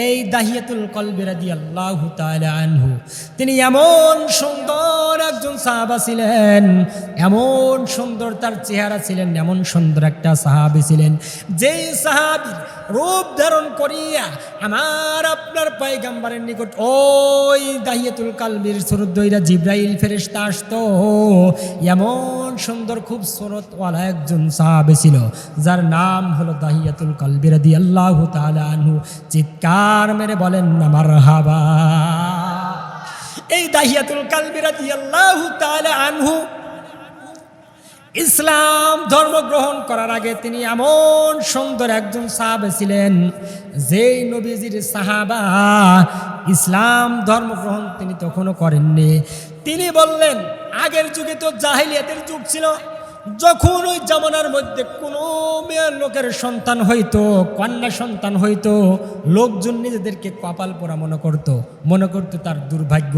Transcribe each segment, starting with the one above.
এই দাহিয়াতুল কলবেরাদি আল্লাহ আনহু। তিনি এমন সুন্দর একজন সাহাবা ছিলেন, এমন সুন্দর তার চেহারা ছিলেন, এমন সুন্দর একটা সাহাবি ছিলেন, যেই সাহাবি রূপ ধারণ করিয়া আমার আপনার পাইগাম্বারের নিকট, ওই দাহিয়াতুল কালবির সুরুদ্দইরা জিব্রাইল ফেরেশতা আসতো। এমন সুন্দর, খুব সুরতওয়ালা একজন সাহাবে ছিল, যার নাম হলো দাহিয়াতুল কালবিরাদি আল্লাহ তাআলা আনহু। চিৎকার মেরে বলেন আমার হাবা এই দাহিয়াতুল কালবিরাদি আল্লাহ তাআলা আনহু ইসলাম ধর্ম গ্রহণ করার আগে তিনি এমন সুন্দর একজন সাহাবে ছিলেন, যেই নবীজির সাহাবা ইসলাম ধর্ম গ্রহণ তিনি তখনও করেননি। তিনি বললেন, আগের যুগে তো জাহিলিয়াতের যুগ ছিল, যখন ওই জামানার মধ্যে কোনো মেয়ের লোকের সন্তান হইতো, কন্যা সন্তান হইতো, লোকজন নিজেদেরকে কপাল পোড়া মনে করত, মনে করতো তার দুর্ভাগ্য।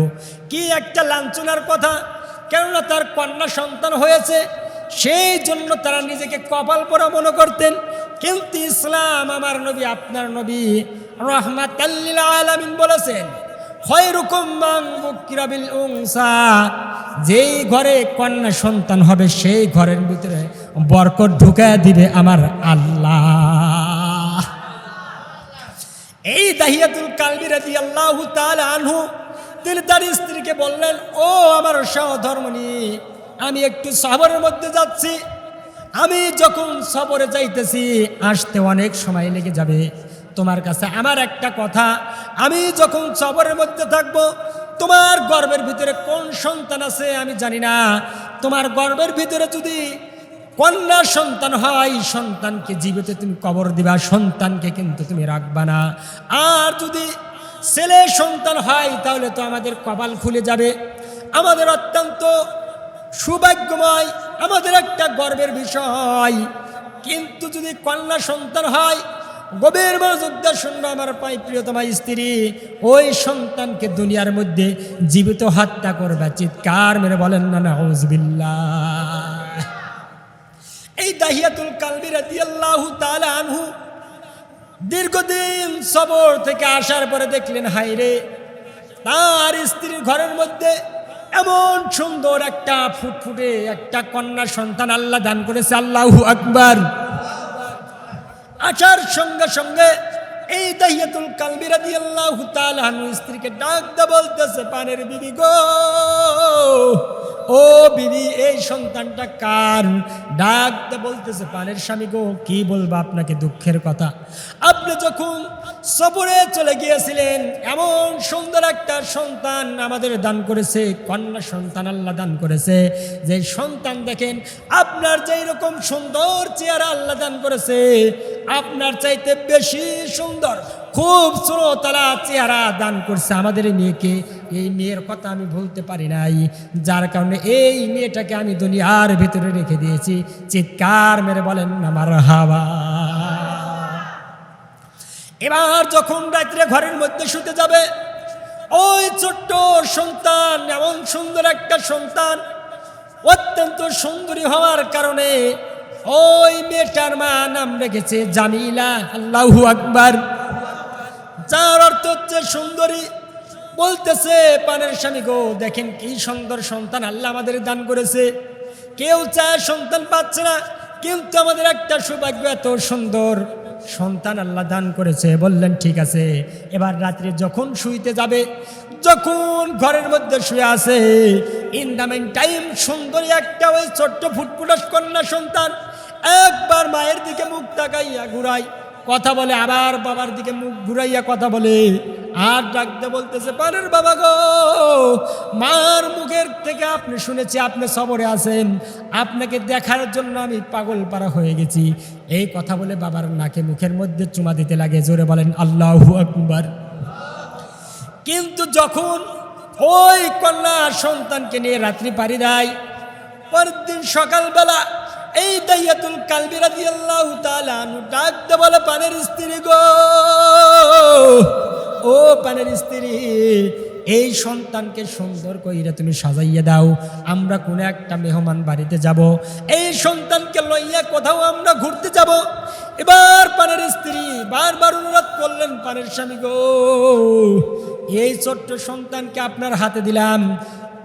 কি একটা লাঞ্ছনার কথা, কেননা তার কন্যা সন্তান হয়েছে সেই জন্য তারা নিজেকে কপাল পোড়া মনে করতেন। কিন্তু ইসলাম আমার নবী, আপনার নবী রহমাত আলামিন বলেছেন যেই ঘরে কন্যা সন্তান হবে, সেই ঘরের ভিতরে বরকত ঢুকায় দিবে আমার আল্লাহ। এই দাহিয়াতুল কালবি রাজি আল্লাহ আনহু, তিনি তার স্ত্রীকে বললেন, ও আমার সহধর্মণি আমি একটু সবরের মধ্যে যাচ্ছি। আমি যখন সবরে যাইতেছি, আসতে অনেক সময় লেগে যাবে। তোমার কাছে আমার একটা কথা, আমি যখন সবরের মধ্যে থাকব, তোমার গর্বের ভিতরে কোন সন্তান আছে আমি জানি না। তোমার গর্বের ভিতরে যদি কন্যা সন্তান হয়, সন্তানকে জীবিত তুমি কবর দিবা, সন্তানকে কিন্তু তুমি রাখবা না। আর যদি ছেলে সন্তান হয়, তাহলে তো আমাদের কপাল খুলে যাবে। আমাদের অত্যন্ত সৌভাগ্যময় আমাদের একটা গর্বের বিষয়। কিন্তু যদি কন্যা সন্তান হয়, গভীর মনোযোগটা শুনবে আমার পাই প্রিয়তমা স্ত্রী, ওই সন্তানকে দুনিয়ার মধ্যে জীবিত হত্যা করবে। চিৎকার মেরে বলেন, না না এই দাহিয়াতুল কালবি রাদিয়াল্লাহু তাআলা আনহু দীর্ঘদিন সবর থেকে আসার পরে দেখলেন হাইরে তার স্ত্রীর ঘরের মধ্যে এমন সুন্দর একটা ফুটফুটে একটা কন্যা সন্তান আল্লাহ দান করেছে, আল্লাহু আকবার। আচার সঙ্গে সঙ্গে এই দাহিয়াতুল কালবি রাজি আল্লাহ আনহু স্ত্রীকে ডাক দা বলতেছে, পানের বিবি গো ও বিবি, এই সন্তানটা কার? ডাকতে বলতেছে, পানের স্বামী গো, কি বলব আপনাকে দুঃখের কথা? আপনি যখন সফরে চলে গিয়েছিলেন, এমন সুন্দর একটা সন্তান আমাদের দান করেছে, কন্যা সন্তান আল্লাহ দান করেছে। যে সন্তান দেখেন, আপনার যেই রকম সুন্দর চেহারা আল্লাহ দান করেছে, আপনার চাইতে বেশি সুন্দর, খুব শ্রোতালা চেহারা দান করছে আমাদের মেয়েকে। এই মেয়ের কথা আমি ভুলতে পারি নাই। যার কারণে এই মেয়েটাকে আমি দুনিয়ার ভিতরে রেখে দিয়েছি। চিৎকার মেরে বলেন, আমার হাওয়া। এবার যখন রাত্রে ঘরের মধ্যে শুতে যাবে, ওই ছোট্ট সন্তান, এমন সুন্দর একটা সন্তান, অত্যন্ত সুন্দরী হওয়ার কারণে ওই মেয়েটার মা নাম রেখেছে জামিলা, আল্লাহু আকবার। যার অর্থ হচ্ছে সুন্দরী। বলতেছে, পানের স্বামী গো, দেখেন কি সুন্দর সন্তান আল্লাহ আমাদের দান করেছে। কেউ চায় সন্তান পাচ্ছে না, কিন্তু আমাদের একটা সৌভাগ্য এত সুন্দর। সন্তান আল্লাহ দান করেছে। বললেন, ঠিক আছে। এবার রাত্রে যখন শুইতে যাবে, যখন ঘরের মধ্যে শুয়ে আছে, ইন দ্য মেন টাইম, সুন্দরী একটা ওই ছোট্ট ফুটফুটাস কন্যা সন্তান একবার মায়ের দিকে মুখ তাকাইয়া ঘুরাই কথা বলে, আবার বাবার দিকে মুখ ঘুরাইয়া কথা বলে। আর ডাকতে বলতেছে, পারের বাবা গো, মার মুখের থেকে আপনি শুনেছি, আপনি সবরে আছেন। আপনাকে দেখার জন্য আমি পাগল পারা হয়ে গেছি। এই কথা বলে বাবার নাকে মুখের মধ্যে চুমা দিতে লাগে, জোরে বলেন, আল্লাহু আকবার। কিন্তু যখন ওই কন্যা সন্তানকে নিয়ে রাত্রি পাড়ি দেয়, পরের দিন সকালবেলা এই দাইয়াতুল কালবি রাদিয়াল্লাহু তাআলা আনহু ডাকতে বলে পানের স্ত্রী গো ও পানের স্ত্রী, এই সন্তানকে সুন্দর কইরা তুমি সাজাইয়া দাও। আমরা কোনো একটা মেহমান বাড়িতে যাব। এই সন্তানকে লইয়া কোথাও আমরা ঘুরতে যাব। এবার পানের স্ত্রী বারবার অনুরোধ করলেন পানের স্বামী গো, এই ছোট্ট সন্তানকে আপনার হাতে দিলাম।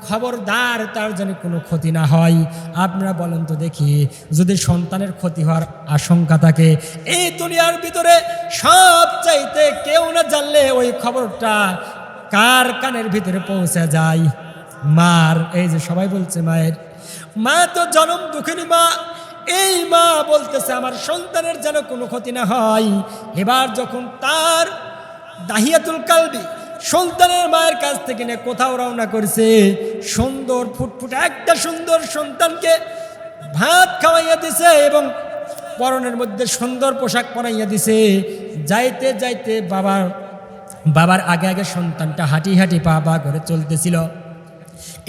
খবরদার, তার যেন কোনো ক্ষতি না হয়। আপনারা বলেন তো দেখি, যদি সন্তানের ক্ষতি হওয়ার আশঙ্কা থাকে, এই দুনিয়ার ভিতরে সব চাইতে কেউ না জানলে ওই খবরটা কার কানের ভিতরে পৌঁছে যায়? মার, এই যে সবাই বলছে মায়ের। মা তো জনম দুঃখিনী মা, এই মা বলতেছে আমার সন্তানের যেন কোনো ক্ষতি না হয়। এবার যখন তার দাহিয়াতুল কালবি সন্তানের মায়ের কাছ থেকে নিয়ে কোথাও রওনা করেছে, সুন্দর ফুটফুট একটা সুন্দর সন্তানকে ভাত খাওয়াইয়া দিছে এবং পরনের মধ্যে সুন্দর পোশাক পরাইয়া দিছে। যাইতে যাইতে বাবার বাবার আগে আগে সন্তানটা হাঁটি হাঁটি পা পা করে চলতেছিল।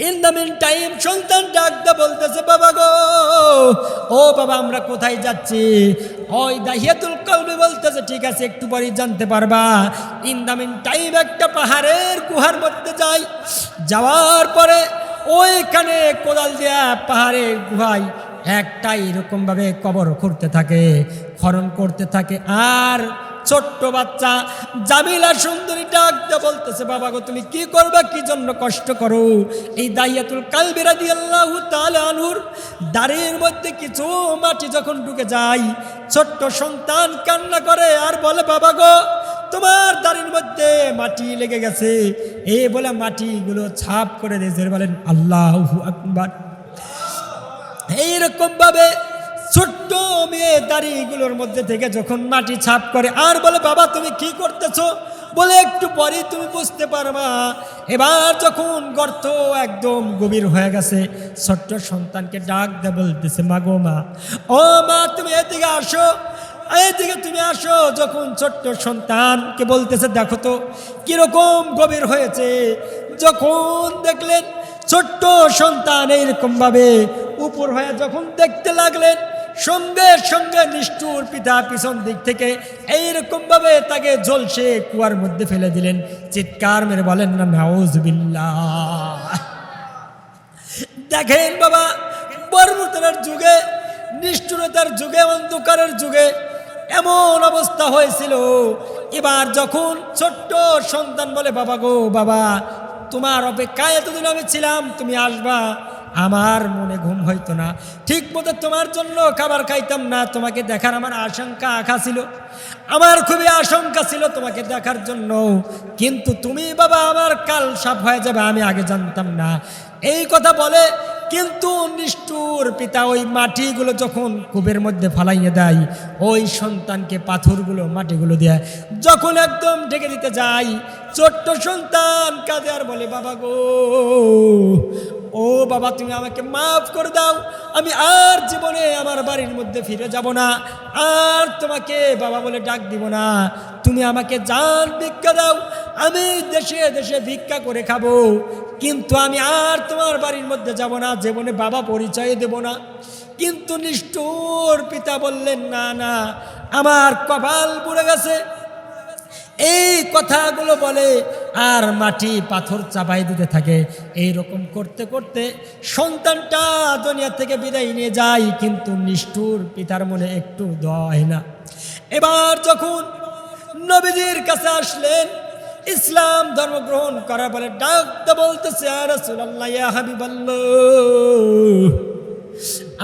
ইন দ্য মিন টাইম সন্তান ডাকতে বলতেছে, বাবা গো, ও বাবা, আমরা কোথায় যাচ্ছি? ওই দাহিয়াতুল কলবি বলতেছে, ঠিক আছে, একটু পরে জানতে পারবা। ইন দ্য মিন টাইম একটা পাহাড়ের গুহার মধ্যে যাই। যাওয়ার পরে ওইখানে কোদাল দেয়া পাহাড়ের গুহায় একটা এরকমভাবে কবর করতে থাকে, খনন করতে থাকে। আর ছোট্ট বাচ্চা। জামিলা সুন্দরী ডাকতে বলতেছে, বাবা গো, তুমি কি করবে? কি জন্য কষ্ট করো? এই দাইয়াতুল কালবিরা দিয়ে আল্লাহ আনুর দাড়ির মধ্যে কিছু মাটি যখন ঢুকে যায়, ছোট্ট সন্তান কান্না করে আর বলে, বাবা গো, তোমার দাড়ির মধ্যে মাটি লেগে গেছে। এ বলে মাটিগুলো ছাপ করে দিয়েছে বলেন, আল্লাহ আকবার। এইরকম ভাবে ছোট্ট মেয়ে দাড়িগুলোর মধ্যে থেকে যখন মাটি ছাপ করে, আর বলে, বাবা, তুমি কি করতেছো? বলে, একটু পরে তুমি বুঝতে পারবা। এবার যখন গর্ত একদম গভীর হয়ে গেছে, ছোট্ট সন্তানকে ডাক দে বলতেছে, মা গো, মা। ও, মা, তুমি এদিকে আসো। এদিকে তুমি আসো। যখন ছোট্ট সন্তানকে বলতেছে, দেখো তো, কীরকম গভীর হয়েছে। যখন দেখলেন, ছোট্ট সন্তান এইরকম ভাবে উপর হয়ে যখন দেখতে লাগলেন সঙ্গে সঙ্গে নিষ্ঠুর পিতা পিছন দিক থেকে এইরকম ভাবে তাকে ঝলসে কুয়ার মধ্যে ফেলে দিলেন। চিৎকার মেরে বলেন না নাউজবিল্লাহ দেখেন বাবা বর্বরতার যুগে, নিষ্ঠুরতার যুগে, অন্ধকারের যুগে এমন অবস্থা হয়েছিল। এবার যখন ছোট্ট সন্তান বলে, বাবা গো, বাবা, তোমার অপেক্ষায় এতদিন আমি ছিলাম, তুমি আসবা আমার মনে ঘুম হইতো না। ঠিক মতো তোমার জন্য খাবার খাইতাম না, তোমাকে দেখার আমার আশঙ্কা আঁকা ছিল। আমার খুবই আশঙ্কা ছিল তোমাকে দেখার জন্য। কিন্তু তুমি বাবা, আমার কাল সাপ হয়ে যাবে, আমি আগে জানতাম না। এই কথা বলে কিন্তু নিষ্ঠুর পিতা ওই মাটিগুলো যখন কূপের মধ্যে ফালাইয়ে দেয়, ওই সন্তানকে পাথরগুলো, মাটিগুলো দেয় যখন একদম ঢেকে দিতে যাই ছোট্ট সন্তান কাঁদে আর বলে, বাবা গো ও বাবা, তুমি আমাকে মাফ করে দাও। আমি আর জীবনে আমার বাড়ির মধ্যে ফিরে যাব না। আর তোমাকে বাবা বলে ডাক দিব না। তুমি আমাকে যান ভিক্ষা দাও। আমি দেশে দেশে ভিক্ষা করে খাব। কিন্তু আমি আর তোমার বাড়ির মধ্যে যাব না। জীবনে বাবা পরিচয় দেব না। কিন্তু নিষ্ঠুর পিতা বললেন, না না, আমার কপাল পুড়ে গেছে। এই কথাগুলো বলে আর মাটি পাথর চাপাই দিতে থাকে। এই রকম করতে করতে সন্তানটা দুনিয়া থেকে বিদায় নিয়ে যায়, কিন্তু নিষ্ঠুর পিতার মনে একটু দয়া না। এবার যখন নবীজির কাছে আসলেন, ইসলাম ধর্ম গ্রহণ করার পরে ডাকতে বলতেছে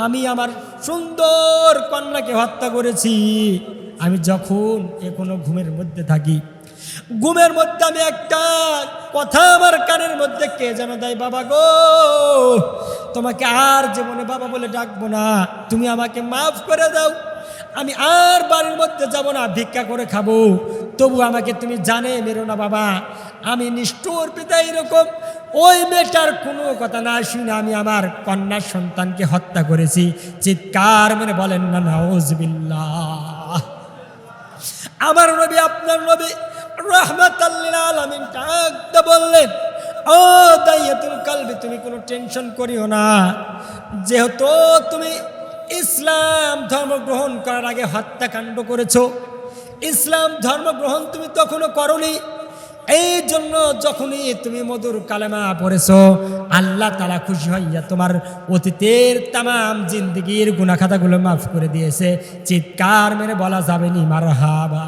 আমি আমার সুন্দর কন্যাকে হত্যা করেছি। আমি যখন এ কোনো ঘুমের মধ্যে থাকি ঘুমের মধ্যে আমি একটা কথা আমার কানের মধ্যে কে যেন দেয়, বাবা গো, তোমাকে আর জীবনে বাবা বলে ডাকবো না। তুমি আমাকে মাফ করে দাও। আমি আর বাড়ির মধ্যে যাব না, ভিক্ষা করে খাব। তবু আমাকে তুমি জানে মেরো না, বাবা। আমি নিষ্ঠুর পিতা এরকম। ওই মেয়েটার কোনো কথা না শুনে আমি আমার কন্যা সন্তানকে হত্যা করেছি। চিৎকার মানে বলেন, না নাউজবিল্লাহ আমার নবী, আপনার নবী রহমত আলমিন ডাকতে বললেন, ও দাইয়াতুল কালবি, তুমি কোনো টেনশন করিও না। যেহেতু তুমি ইসলাম ধর্ম গ্রহণ করার আগে হত্যাকাণ্ড করেছ, ইসলাম ধর্ম গ্রহণ তুমি তখনও করনি। এই জন্য যখনই তুমি মধুর কালেমা পড়েছ, আল্লাহ তালা খুশি হইয়া তোমার অতীতের তামাম জিন্দগির গুনাখাতাগুলো মাফ করে দিয়েছে। চিৎকার মেরে বলা যাবে নি মার হাবা